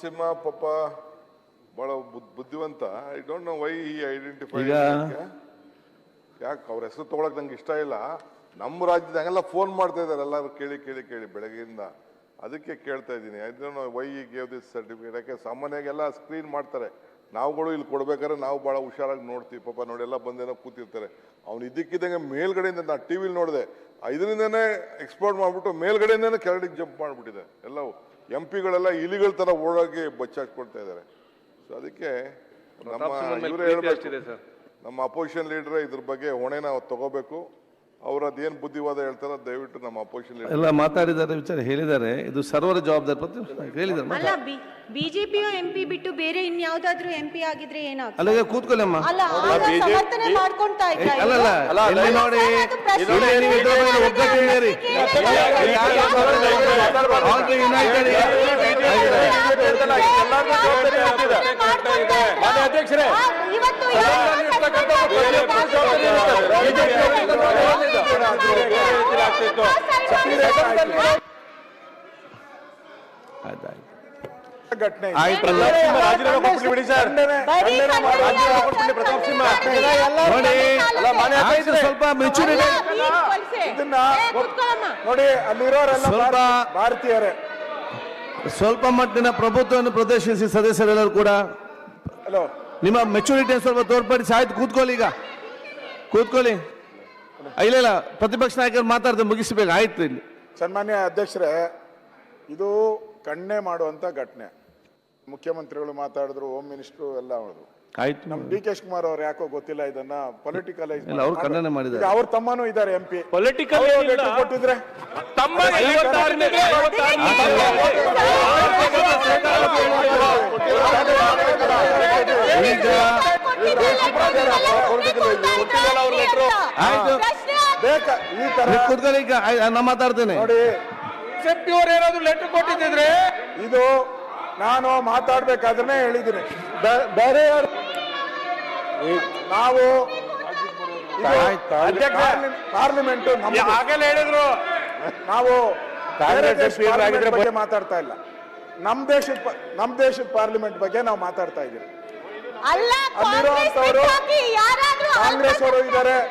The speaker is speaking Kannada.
ಸಿಂಹ ಪಾಪ ಬಹಳ ಬುದ್ಧಿವಂತ. I don't know why he identify ಈಗ- ಯಾಕೆ ಅವ್ರ ಹೆಸರು ತಗೊಳಕ್ ನಂಗೆ ಇಷ್ಟ ಇಲ್ಲ. ನಮ್ಮ ರಾಜ್ಯದ ಹಂಗೆಲ್ಲ ಫೋನ್ ಮಾಡ್ತಾ ಇದಾರೆ ಎಲ್ಲರೂ ಕೇಳಿ ಕೇಳಿ ಕೇಳಿ ಬೆಳಗ್ಗೆಯಿಂದ. ಅದಕ್ಕೆ ಕೇಳ್ತಾ ಇದ್ದೀನಿ. I don't know why he gave this certificate ಯಾಕೆ ಸಾಮಾನ್ಯವಾಗಿ ಎಲ್ಲ ಸ್ಕ್ರೀನ್ ಮಾಡ್ತಾರೆ. ನಾವುಗಳು ಇಲ್ಲಿ ಕೊಡ್ಬೇಕಾದ್ರೆ ನಾವು ಭಾಳ ಹುಷಾರಾಗಿ ನೋಡ್ತೀವಿ. ಪಾಪ ನೋಡಿ ಎಲ್ಲ ಬಂದೇನೋ ಕೂತಿರ್ತಾರೆ. ಅವ್ನು ಇದಕ್ಕಿದ್ದಂಗೆ ಮೇಲ್ಗಡೆಯಿಂದ ನಾನು ಟಿ ವಿಲಿ ನೋಡಿದೆ. ಇದರಿಂದನೇ ಎಕ್ಸ್ಪೋರ್ಟ್ ಮಾಡಿಬಿಟ್ಟು ಮೇಲ್ಗಡೆಯಿಂದನೇ ಕೆಳಗಡೆಗೆ ಜಂಪ್ ಮಾಡಿಬಿಟ್ಟಿದೆ. ಎಲ್ಲವೂ. ಎಂ ಪಿಗಳೆಲ್ಲ ಇಲಿಗಳ ಥರ ಓಡಾಗಿ ಬಚ್ಚಾಡ್ಕೊಳ್ತಾ ಇದ್ದಾರೆ. ಸೊ ಅದಕ್ಕೆ ನಮ್ಮ ಇವರೇ ಹೇಳ್ಬೇಕು. ನಮ್ಮ ಅಪೋಸಿಷನ್ ಲೀಡರ್ ಇದ್ರ ಬಗ್ಗೆ ಹೊಣೆನ ತಗೋಬೇಕು. ಅವ್ರು ಅದೇನು ಬುದ್ಧಿವಾದ ಹೇಳ್ತಾರೋ ದಯವಿಟ್ಟು ನಮ್ಮ ಅಪೋಸಿಷನ್ ಎಲ್ಲ ಮಾತಾಡಿದ್ದಾರೆ ವಿಚಾರ ಹೇಳಿದ್ದಾರೆ ಇದು ಸರ್ವರ ಜವಾಬ್ದಾರಿ ಪ್ರತಿ ಹೇಳಿದ್ದಾರೆ ಅಲ್ಲ ಬಿಜೆಪಿಯು ಎಂಪಿ ಬಿಟ್ಟು ಬೇರೆ ಇನ್ಯಾವ್ದಾದ್ರು ಎಂಪಿ ಆಗಿದ್ರೆ ಏನಾಗುತ್ತೆ ಅಲ್ಲಿಗೆ ಕೂತ್ಕೊಳ್ಳಮ್ಮ ಅಲ್ಲ ಆಗ ಸಮರ್ಥನೆ ಮಾಡ್ಕೊಂತಾ ಇದ್ರ ಅಲ್ಲ ಅಲ್ಲ ಇಲ್ಲಿ ನೋಡಿ ಇಲ್ಲಿ ನೀವು ಇದ್ರ ಬಗ್ಗೆ ಒಗ್ಗಟ್ಟಿದ್ದೀರಿ All the united ಅಧ್ಯಕ್ಷರೇ ಇವತ್ತು ಯಾರು ಬಿಜೆಪಿ ಕೊಟ್ಬಿಡಿ ಬಿಡಿ ಸರ್ ರಾಜೀನಾಮೆ ಕೊಟ್ಬಿಡಿ ಪ್ರತಾಪ್ ಸಿಂಹ ನೋಡಿ ಅಲ್ಲ, ಮಾನ್ಯ ಆಯ್ತು, ಅಧ್ಯಕ್ಷರೇ. ಸ್ವಲ್ಪ ಮೆಚುರಿಟಿ ಇದನ್ನ ನೋಡಿ ಅಲ್ಲಿರೋರೆಲ್ಲ ಸ್ವಲ್ಪ- ಭಾರತೀಯರೇ. ಸ್ವಲ್ಪ ಮಟ್ಟಿನ ಪ್ರಭುತ್ವವನ್ನು ಪ್ರದರ್ಶಿಸಿ ಸದಸ್ಯರೆಲ್ಲರೂ ಕೂಡ. ಹಲೋ. ನಿಮ್ಮ ಮೆಚುರಿಟಿ ಸ್ವಲ್ಪ ತೋರ್ಪಡಿಸಿ. ಆಯ್ತು ಕೂತ್ಕೊಳ್ಳಿ ಈಗ. ಕೂತ್ಕೊಳ್ಳಿ. ಇಲ್ಲ ಇಲ್ಲ. ಪ್ರತಿಪಕ್ಷ ನಾಯಕರು ಮಾತಾಡ್ದೆ ಮುಗಿಸಬೇಕು. ಆಯ್ತು ಇಲ್ಲಿ. ಸನ್ಮಾನ್ಯ ಅಧ್ಯಕ್ಷರೇ ಇದು ಕಣ್ಣೆ ಮಾಡುವಂತ ಘಟನೆ. ಮುಖ್ಯಮಂತ್ರಿಗಳು ಮಾತಾಡಿದ್ರು ಹೋಮ್ ಮಿನಿಸ್ಟ್ರು ಎಲ್ಲ ಮಾಡಿದ್ರು ಆಯ್ತು. ನಮ್ ಡಿ ಕೆ ಕುಮಾರ್ ಅವ್ರು ಯಾಕೋ ಗೊತ್ತಿಲ್ಲ ಇದನ್ನ? ಪೊಲಿಟಿಕಲ್ ಇಲ್ಲ, ಅವ್ರು ಖಂಡನೆ ಮಾಡಿದ್ದಾರೆ. ಅವ್ರ ತಮ್ಮನು ಇದ್ದಾರೆ ಎಂ ಪಿ ಪೊಲಿಟಿಕಲ್ ಕೊಟ್ಟಿದ್ರೆ? ತಮ್ಮ ಐವತ್ತಾರನೇ ಈಗ ಬೇಕ ಈ ತರ ಈಗ ನಾ ಮಾತಾಡ್ತೇನೆ. ನೋಡಿ. ಅವ್ರು ಏನಾದ್ರು ಲೆಟರ್ ಕೊಟ್ಟಿದ್ರೆ ಇದು ನಾನು ಮಾತಾಡ್ಬೇಕಾದ್ರೆ ಹೇಳಿದ್ದೀನಿ. ಬೇ- ಬೇರೆ ಯಾರು ನಾವು ಇದು ಅಧ್ಯಕ್ಷ. ಪಾರ್ಲಿಮೆಂಟ್ ನಮ್ಮ ಆಗಲೇ ಹೇಳಿದ್ರು. ನಾವು ಬೇರೆ ಕಾಂಗ್ರೆಸ್ ದೇಶದ ಪಾರ್ಲಿಮೆಂಟ್ ಆಗಿದ್ರೆ ಬಗ್ಗೆ ಮಾತಾಡ್ತಾ ಇಲ್ಲ. ನಮ್ ದೇಶದ ಪ- ನಮ್ ದೇಶದ ಪಾರ್ಲಿಮೆಂಟ್ ಬಗ್ಗೆ ನಾವು ಮಾತಾಡ್ತಾ ಇದ್ದೀವಿ. ಅಲ್ಲ ಅಲ್ಲಿರುವಂತವ್ರು ಕಾಂಗ್ರೆಸ್ ಬಿಟ್ಟಾಕಿ ಯಾರಾದ್ರೂ ಕಾಂಗ್ರೆಸ್ ಅವರು ಇದ್ದಾರೆ.